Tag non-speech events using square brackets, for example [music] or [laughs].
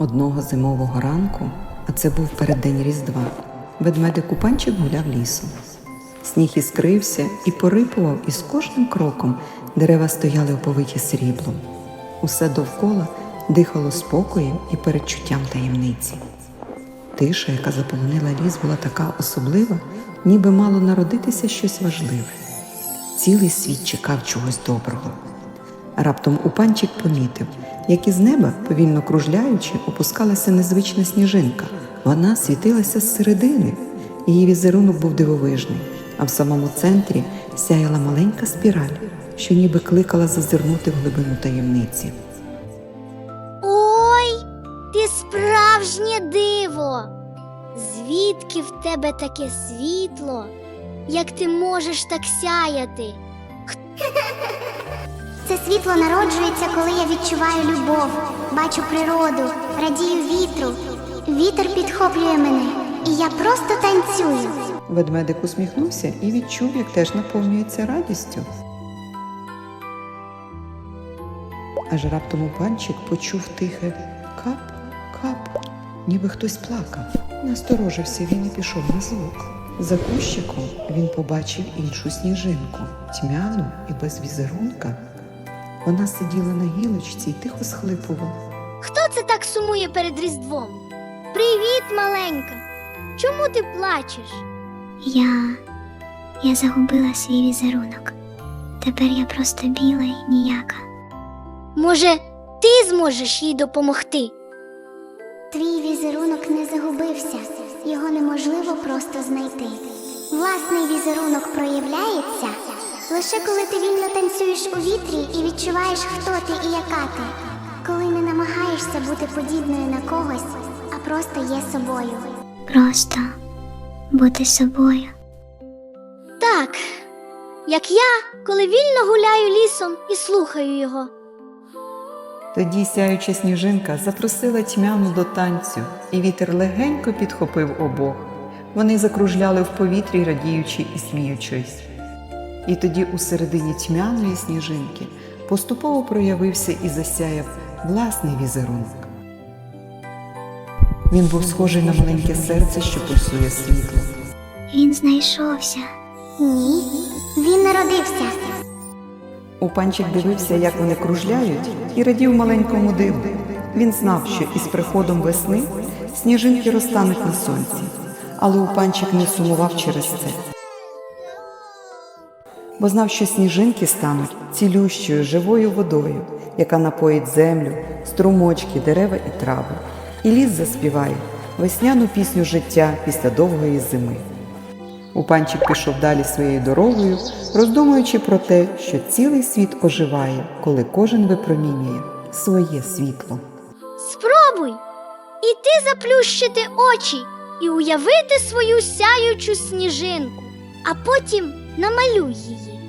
Одного зимового ранку, а це був переддень Різдва, ведмедик Купанчик гуляв лісом. Сніг іскрився і порипував, і з кожним кроком дерева стояли оповиті сріблом. Усе довкола дихало спокоєм і передчуттям таємниці. Тиша, яка заполонила ліс, була така особлива, ніби мало народитися щось важливе. Цілий світ чекав чогось доброго. Раптом Упанчик помітив, як із неба, повільно кружляючи, опускалася незвична сніжинка. Вона світилася зсередини. Її візерунок був дивовижний, а в самому центрі сяяла маленька спіраль, що ніби кликала зазирнути в глибину таємниці. Ой, ти справжнє диво. Звідки в тебе таке світло? Як ти можеш так сяяти? [laughs] Це світло народжується, коли я відчуваю любов, бачу природу, радію вітру. Вітер підхоплює мене, і я просто танцюю. Ведмедик усміхнувся і відчув, як теж наповнюється радістю. Аж раптом Упанчик почув тихе кап, кап, ніби хтось плакав. Насторожився він і пішов на звук. За кущиком він побачив іншу сніжинку, тьмяну і без візерунка. Вона сиділа на гілочці і тихо схлипувала. Хто це так сумує перед Різдвом? Привіт, маленька. Чому ти плачеш? Я. я загубила свій візерунок. Тепер я просто біла і ніяка. Може, ти зможеш їй допомогти? Твій візерунок не загубився, його неможливо просто знайти. Власний візерунок проявляється лише коли ти вільно танцюєш у вітрі і відчуваєш, хто ти і яка ти, коли не намагаєшся бути подібною на когось, а просто є собою. Просто бути собою. Так, як я, коли вільно гуляю лісом і слухаю його. Тоді сяюча сніжинка запросила тьмяну до танцю, і вітер легенько підхопив обох. Вони закружляли в повітрі, радіючи і сміючись. І тоді у середині тьмяної сніжинки поступово проявився і засяяв власний візерунок. Він був схожий на маленьке серце, що пульсує світло. Він знайшовся. Ні, він народився. Упанчик дивився, як вони кружляють, і радів маленькому диву. Він знав, що із приходом весни сніжинки розтануть на сонці, але Упанчик не сумував через це. Бо знав, що сніжинки стануть цілющою живою водою, яка напоїть землю, струмочки, дерева і трави, і ліс заспіває весняну пісню життя після довгої зими. Упанчик пішов далі своєю дорогою, роздумуючи про те, що цілий світ оживає, коли кожен випромінює своє світло. Спробуй і ти заплющити очі і уявити свою сяючу сніжинку, а потім намалюй її.